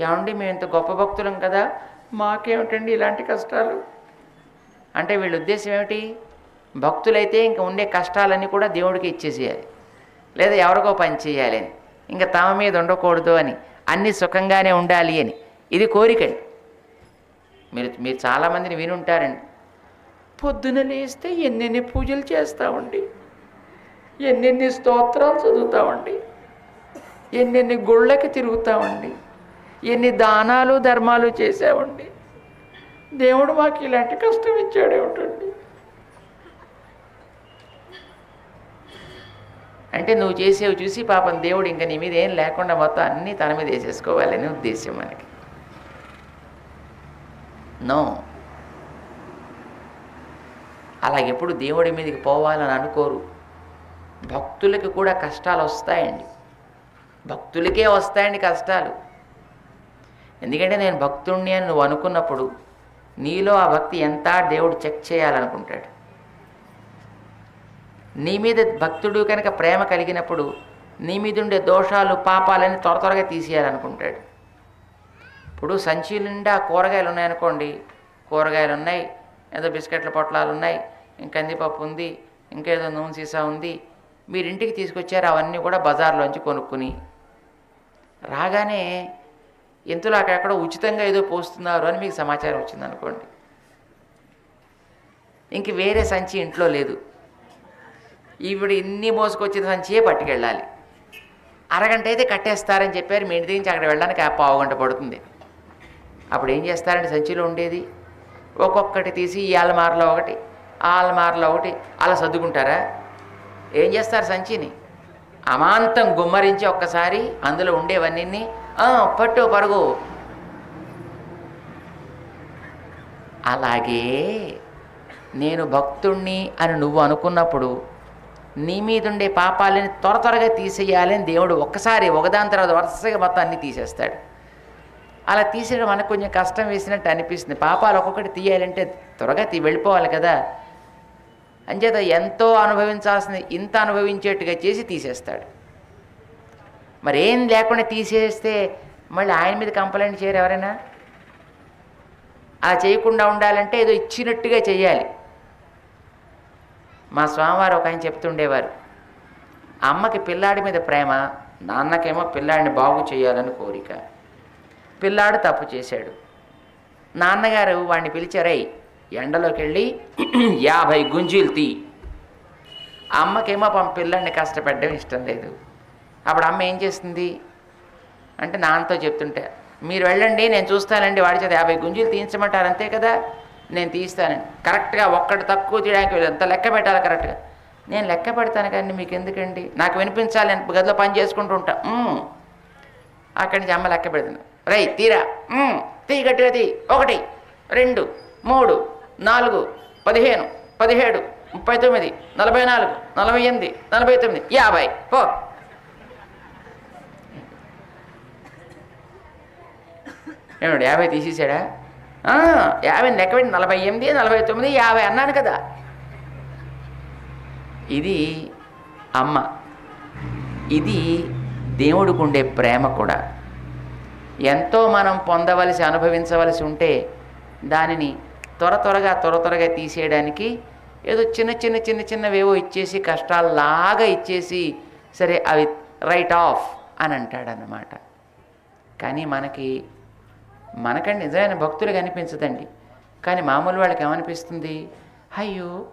ఏమండి మేము ఇంత గొప్ప భక్తులం కదా? మాకేమిటండి ఇలాంటి కష్టాలు? అంటే వీళ్ళ ఉద్దేశం ఏమిటి? భక్తులైతే ఇంకా ఉండే కష్టాలన్నీ కూడా దేవుడికి ఇచ్చేసేయాలి. లేదా ఎవరికో పని చేయాలి అని. ఇంకా తమ మీద ఉండకూడదు అని. అన్నీ సుఖంగానే ఉండాలి అని. ఇది కోరికండి. మీరు మీరు చాలామందిని వినుంటారండి. పొద్దున లేస్తే ఎన్నెన్ని పూజలు చేస్తామండి? ఎన్నెన్ని స్తోత్రాలు చదువుతామండి? ఎన్నెన్ని గుళ్ళకి తిరుగుతామండి? ఎన్ని దానాలు ధర్మాలు చేసామండి దేవుడు మాకు ఇలాంటి కష్టం ఇచ్చాడేమిటండి అంటే నువ్వు చేసేవి చూసి పాపం దేవుడు ఇంకా నీ మీద ఏం లేకుండా మొత్తం అన్నీ తన మీద వేసేసుకోవాలని ఉద్దేశం మనకి. నో. అలాగెప్పుడు దేవుడి మీదకి పోవాలని అనుకోరు. భక్తులకి కూడా కష్టాలు వస్తాయండి. భక్తులకే వస్తాయండి కష్టాలు. ఎందుకంటే నేను భక్తుణ్ణి అని నువ్వు అనుకున్నప్పుడు నీలో ఆ భక్తి ఎంత దేవుడు చెక్ చేయాలనుకుంటాడు. నీ మీద భక్తుడు కనుక ప్రేమ కలిగినప్పుడు నీ మీద ఉండే దోషాలు పాపాలని త్వర త్వరగా తీసేయాలనుకుంటాడు. ఇప్పుడు సంచి నిండా కూరగాయలు ఉన్నాయనుకోండి కూరగాయలు ఉన్నాయి ఏదో బిస్కెట్ల పొట్లాలు ఉన్నాయి ఇంకా కందిపప్పు ఉంది ఇంకేదో నూనె సీసా ఉంది మీరు ఇంటికి తీసుకొచ్చారు అవన్నీ కూడా బజార్లోంచి కొనుక్కుని. రాగానే ఇంతలో అక్కడెక్కడ ఉచితంగా ఏదో పోస్తున్నారు అని మీకు సమాచారం వచ్చింది అనుకోండి. ఇంక వేరే సంచి ఇంట్లో లేదు. ఈవిడ ఇన్ని మోసుకొచ్చిన సంచియే పట్టుకెళ్ళాలి. అరగంట అయితే కట్టేస్తారని చెప్పారు. మీ ఇంటి నుంచి అక్కడ వెళ్ళడానికి ఆ పావు గంట పడుతుంది. అప్పుడు ఏం చేస్తారంటే సంచిలో ఉండేది? ఒక్కొక్కటి తీసి ఈ అలమారలో ఒకటి ఆ అలమారలో ఒకటి అలా సర్దుకుంటారా? ఏం చేస్తారు సంచిని? అమాంతం గుమ్మరించి ఒక్కసారి అందులో ఉండేవన్నీ పట్టు పరుగు. అలాగే నేను భక్తుణ్ణి అని నువ్వు అనుకున్నప్పుడు నీ మీదుండే పాపాలని త్వర త్వరగా తీసేయాలని దేవుడు ఒక్కసారి ఒకదాని తర్వాత వరుసగా మొత్తం అన్నీ తీసేస్తాడు. అలా తీసేయడం మనకు కొంచెం కష్టం వేసినట్టు అనిపిస్తుంది. పాపాలు ఒక్కొక్కటి తీయాలంటే త్వరగా తీ వెళ్ళిపోవాలి కదా. అంచేత ఎంతో అనుభవించాల్సింది ఇంత అనుభవించేట్టుగా చేసి తీసేస్తాడు. మరి ఏం లేకుండా తీసేస్తే మళ్ళీ ఆయన మీద కంప్లైంట్ చేయరు ఎవరైనా? అలా చేయకుండా ఉండాలంటే ఏదో ఇచ్చినట్టుగా చేయాలి. మా స్వామివారు ఒక ఆయన చెప్తుండేవారు అమ్మకి పిల్లాడి మీద ప్రేమ నాన్నకేమో పిల్లాడిని బాగు చేయాలని కోరిక. పిల్లాడు తప్పు చేశాడు. నాన్నగారు వాడిని పిలిచారై ఎండలోకి వెళ్ళి యాభై గుంజీలు తీ. అమ్మకేమో పాపం పిల్లాడిని కష్టపెట్టడం ఇష్టం లేదు. అప్పుడు అమ్మ ఏం చేస్తుంది? అంటే నాన్నతో చెప్తుంటే మీరు వెళ్ళండి నేను చూస్తానండి వాడి చేత యాభై గుంజీలు తీయించమంటారు అంతే కదా? నేను తీస్తానండి కరెక్ట్గా ఒక్కటి తక్కువ తీయడానికి ఎంత లెక్క పెట్టాలి కరెక్ట్గా? నేను లెక్క పెడతాను కానీ మీకు ఎందుకండి నాకు వినిపించాలి నేను గదిలో పని చేసుకుంటూ ఉంటా. అక్కడి నుంచి అమ్మ లెక్క పెడుతుంది. రై తీరా. "ఉమ్, తీ గట్టిగా తీ. ఒకటి రెండు మూడు నాలుగు పదిహేను పదిహేడు ముప్పై తొమ్మిది నలభై నాలుగు నలభై ఎనిమిది నలభై తొమ్మిది యాభై. పో. ఏమిటి యాభై తీసేసాడా? యాభై లెక్క పెట్టి నలభై ఎనిమిది నలభై తొమ్మిది యాభై అన్నాను కదా. ఇది అమ్మ. ఇది దేవుడికి ఉండే ప్రేమ కూడా. ఎంతో మనం పొందవలసి అనుభవించవలసి ఉంటే దానిని త్వర త్వరగా త్వర త్వరగా తీసేయడానికి ఏదో చిన్న చిన్న చిన్న చిన్నవేవో ఇచ్చేసి కష్టాల్లాగా ఇచ్చేసి సరే అవి రైట్ ఆఫ్ అని అంటాడన్నమాట. కానీ మనకి మనకంటే నిజమైన భక్తులు కనిపించదండి. కానీ మామూలు వాళ్ళకి ఏమనిపిస్తుంది? అయ్యో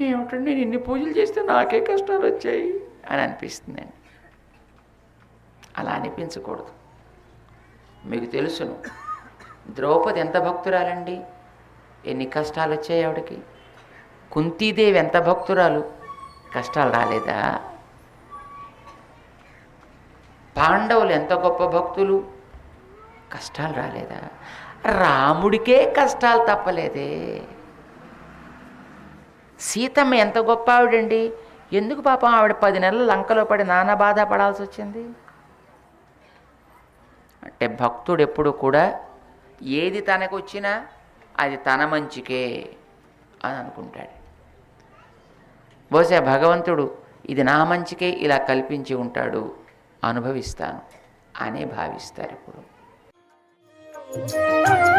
ఏమిటండి నేను ఇన్ని పూజలు చేస్తే నాకే కష్టాలు వచ్చాయి అని అనిపిస్తుందండి. అలా అనిపించకూడదు. మీకు తెలుసును ద్రౌపది ఎంత భక్తురాలండి? ఎన్ని కష్టాలు వచ్చాయి ఆవిడకి? కుంతీదేవి ఎంత భక్తురాలు? కష్టాలు రాలేదా? పాండవులు ఎంత గొప్ప భక్తులు? కష్టాలు రాలేదా? రాముడికే కష్టాలు తప్పలేదే. సీతమ్మ ఎంత గొప్ప ఆవిడండి ఎందుకు పాపం ఆవిడ పది నెలలు లంకలో పడి నానా బాధ పడాల్సి వచ్చింది? అంటే భక్తుడు ఎప్పుడు కూడా ఏది తనకు వచ్చినా అది తన మంచికే అని అనుకుంటాడు. బహుశా భగవంతుడు ఇది నా మంచికే ఇలా కల్పించి ఉంటాడు అనుభవిస్తాను అనే భావిస్తారు ఇప్పుడు ఆ